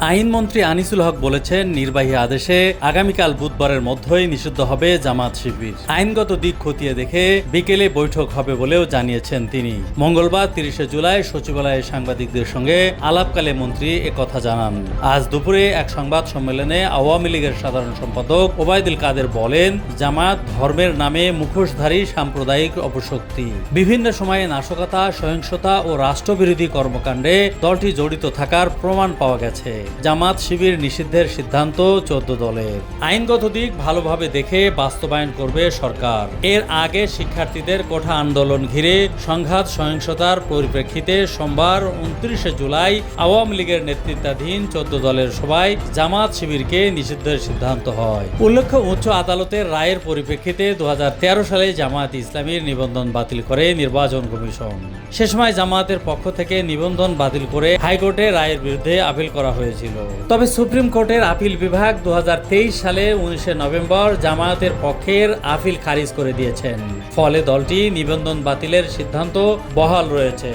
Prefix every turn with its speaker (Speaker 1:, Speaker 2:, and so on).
Speaker 1: আইনমন্ত্রী আনিসুল হক বলেছেন, নির্বাহী আদেশে আগামীকাল বুধবারের মধ্যেই নিষিদ্ধ হবে জামাত শিবির। আইনগত দিক খতিয়ে দেখে বিকেলে বৈঠক হবে বলেও জানিয়েছেন তিনি। মঙ্গলবার তিরিশে জুলাই সচিবালয়ে সাংবাদিকদের সঙ্গে আলাপকালে মন্ত্রী একথা জানান। আজ দুপুরে এক সংবাদ সম্মেলনে আওয়ামী লীগের সাধারণ সম্পাদক ওবায়দুল কাদের বলেন, জামাত ধর্মের নামে মুখোশধারী সাম্প্রদায়িক অপশক্তি। বিভিন্ন সময়ে নাশকতা, সহিংসতা ও রাষ্ট্রবিরোধী কর্মকাণ্ডে দলটি জড়িত থাকার প্রমাণ পাওয়া গেছে। জামাত শিবির নিষিদ্ধের সিদ্ধান্ত চোদ্দ দলের। আইনগত দিক ভালোভাবে দেখে বাস্তবায়ন করবে সরকার। এর আগে শিক্ষার্থীদের কোঠা আন্দোলন ঘিরে সংঘাত সহিংসতার পরিপ্রেক্ষিতে সোমবার উনত্রিশে জুলাই আওয়ামী লীগের নেতৃত্বাধীন চোদ্দ দলের সভায় জামাত শিবিরকে নিষিদ্ধের সিদ্ধান্ত হয়। উল্লেখ্য, উচ্চ আদালতের রায়ের পরিপ্রেক্ষিতে দু হাজার তেরো সালে জামায়াত ইসলামীর নিবন্ধন বাতিল করে নির্বাচন কমিশন। সে সময় জামাতের পক্ষ থেকে নিবন্ধন বাতিল করে হাইকোর্টে রায়ের বিরুদ্ধে আপিল করা হয়েছিল। তবে সুপ্রিম কোর্টের আপিল বিভাগ দু হাজার তেইশ সালে উনিশে নভেম্বর জামায়াতের পক্ষের আপিল খারিজ করে দিয়েছেন। ফলে দলটি নিবন্ধন বাতিলের সিদ্ধান্ত বহাল রয়েছে।